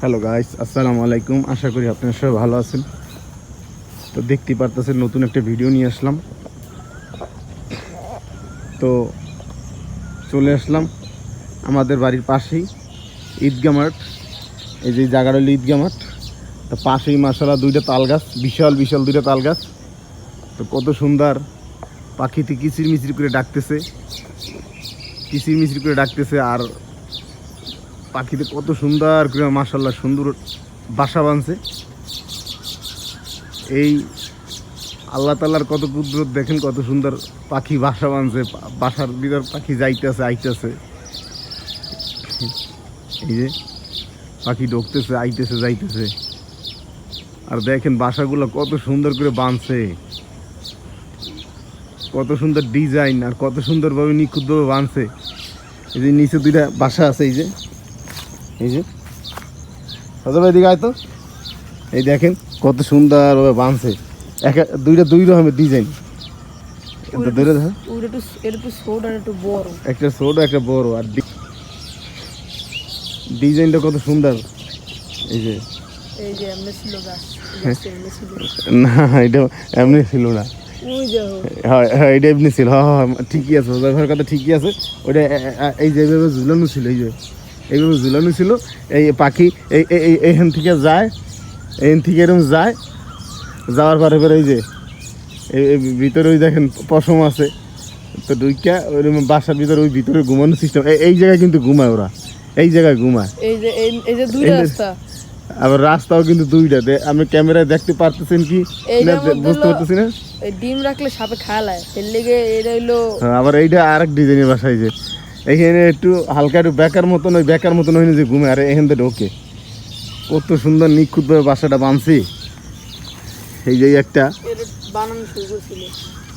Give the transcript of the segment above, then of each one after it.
Hello guys আসসালামু আলাইকুম আশা করি আপনারা সবাই ভালো আছেন। তো দেখতে পারতেছেন, নতুন একটা ভিডিও নিয়ে আসলাম। তো চলে আসলাম আমাদের বাড়ির পাশেই, ঈদগা মাঠ। এই যে জায়গাটা হলো ঈদগা মাঠ। তো পাশেই মাসালা দুইটা তাল গাছ, বিশাল বিশাল দুইটা তাল গাছ। তো কত সুন্দর পাখিতে কিচির মিচির করে ডাকতেছে। কিচির মিচির করে ডাকতেছে আর পাখিতে কত সুন্দর করে মাসাল্লাহ সুন্দর বাসা বাঁধছে। এই আল্লাহ তাল্লার কত কুদরত, দেখেন কত সুন্দর পাখি বাসা বাঁধছে, বাসার ভিতর পাখি যাইতেছে, আইতেছে। এই যে পাখি ঢুকতেছে, আইতেছে, যাইতেছে। আর দেখেন বাসাগুলো কত সুন্দর করে বাঁধছে। কত সুন্দর ডিজাইন আর কত সুন্দরভাবে নিখুঁতভাবে বাঁধছে। এই যে নিচে দুইটা বাসা আছে, এই যে। এই যে। সদর এদিকে আয় তো। এই দেখেন কত সুন্দর সুন্দরভাবে বাঁধছে এক দুইটা দুই রকমের ডিজাইন এটা ধরে একটু এটা ছোট একটু বড়। আর ডিজাইনটা কত সুন্দর। এই যে। ছিল গাছ। হ্যাঁ। এমনি ছিল। না এটা এমনি ছিল না। হ্যাঁ এটা এমনি ছিল। ঠিকই আছে। ওদের কথা ঠিকই আছে। ওটা এই যে ঝুলানো ছিল এই যে। এইভাবে ঝুলানো ছিল। এই পাখি এই এই- এই এইখান থেকে যায় এইখান থেকে এরকম যায়। যাওয়ার পরে পরে এই যে ভিতরে ওই দেখেন পশম আছে। তো দুইটা ওইরকম বাসার ভিতরে ওই ভিতরে ঘুমানোর সিস্টেম এই জায়গায় কিন্তু ঘুমায় ওরা। এই জায়গায় ঘুমায়। এই যে এই- এই যে দুইটা রাস্তা। আবার রাস্তাও কিন্তু দুইটা। আপনি ক্যামেরায় দেখতে পারতেছেন কি? বুঝতে পারতেছি না? ডিম রাখলে সাপে এটা হইল হ্যাঁ, আবার এইটা আরেক ডিজাইনের বাসায় যে এখানে একটু হালকা একটু বেকার মতন ওই বেকার মতন হয়নি যে ঘুমে আর এখান থেকে ঢোকে। কত সুন্দর নিখুঁতভাবে বাসাটা বানছি। এই যে একটা।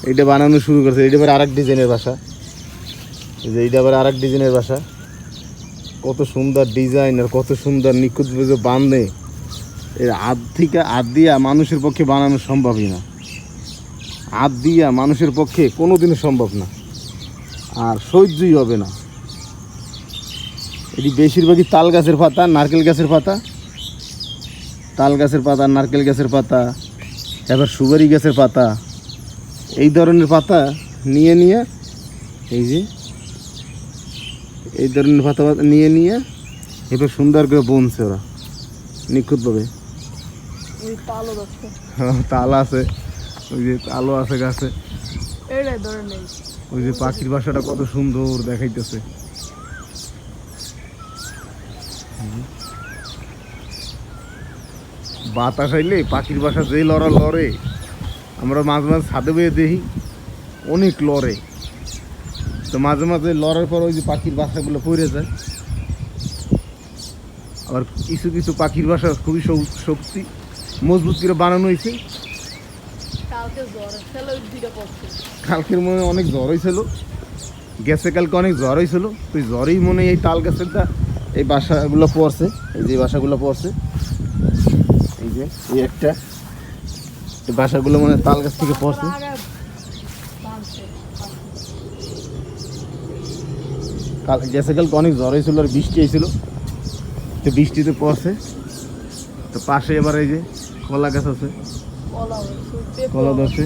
এইটা বানানো শুরু করছে। এইটা আবার আরেক ডিজাইনের বাসা। এই যে এইটা আবার আরেক ডিজাইনের বাসা। কত সুন্দর ডিজাইন আর কত সুন্দর নিখুঁতভাবে যে বাঁধে। এর আধ থেকে আধ দিয়া মানুষের পক্ষে বানানো সম্ভবই না। আধ দিয়া মানুষের পক্ষে কোনোদিনও সম্ভব না। আর সহ্যই হবে না। এটি বেশিরভাগই তাল গাছের পাতা নারকেল গাছের পাতা। তাল গাছের পাতা নারকেল গাছের পাতা এবার সুগারি গাছের পাতা। এই ধরনের পাতা নিয়ে নিয়ে এই যে এই ধরনের পাতা পাতা নিয়ে নিয়ে এবার সুন্দর করে বুনছে ওরা নিখুঁতভাবে। তাল আছে ওই যে তালও আছে গাছে। এটাই ধরে নেই। ওই যে পাখির বাসাটা কত সুন্দর দেখাইতেছে। বাতাস আইলে পাখির বাসা যেই লড়া লড়ে, আমরা মাঝে মাঝে ছাদে বয়ে দেখি, অনেক লড়ে। তো মাঝে মাঝে লড়ার পর ওই যে পাখির বাসাগুলো পড়ে যায়। আবার কিছু কিছু পাখির বাসা খুবই শক- শক্তি মজবুত করে বানানো হয়েছে কালকে জ্বর খেলে ওই দুইটা পড়ছে কালকের মনে অনেক জ্বর হয়েছিল। গেছে কালকে অনেক জ্বর হয়েছিল। তো এই জ্বরেই মনে এই তাল গাছেরটা এই বাসাগুলো পড়ছে। এই যে বাসাগুলো পড়ছে। এই যে এই একটা। বাসাগুলো মানে তাল গাছ থেকে পড়ছে। কাল গেছে কালকে অনেক জ্বর হয়েছিল আর বৃষ্টি হয়েছিল। তো বৃষ্টিতে পড়ছে। তো পাশে এবার এই যে কলা গাছ আছে। কলা ধরছে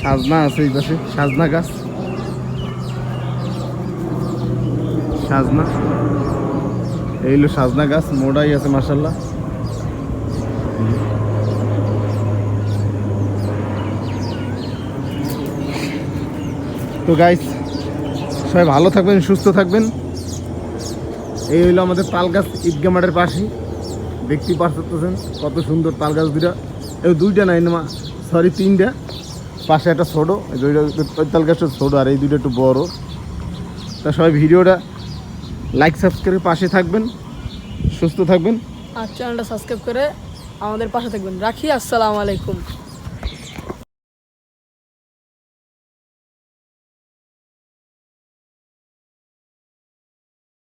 সাজনা আছে এই পাশে সাজনা গাছ। সাজনা। এই হলো সাজনা গাছ মোড়াই আছে মাসাল্লাহ তো গাইস সবাই ভালো থাকবেন সুস্থ থাকবেন। এই হইল আমাদের তাল গাছ ঈদগা মাঠের পাশে দেখতেই পারতেছেন কত সুন্দর তাল গাছ দুইটা। এই দুইটা নাই না সরি তিনটা। পাশে একটা ছোটো দুইটা তাল গাছটা ছোটো আর এই দুইটা একটু বড়। তা সবাই ভিডিওটা লাইক সাবস্ক্রাইব পাশে থাকবেন, সুস্থ থাকবেন। আর চ্যানেলটা সাবস্ক্রাইব করে আমাদের পাশে থাকবেন। রাখি, আসসালামু আলাইকুম।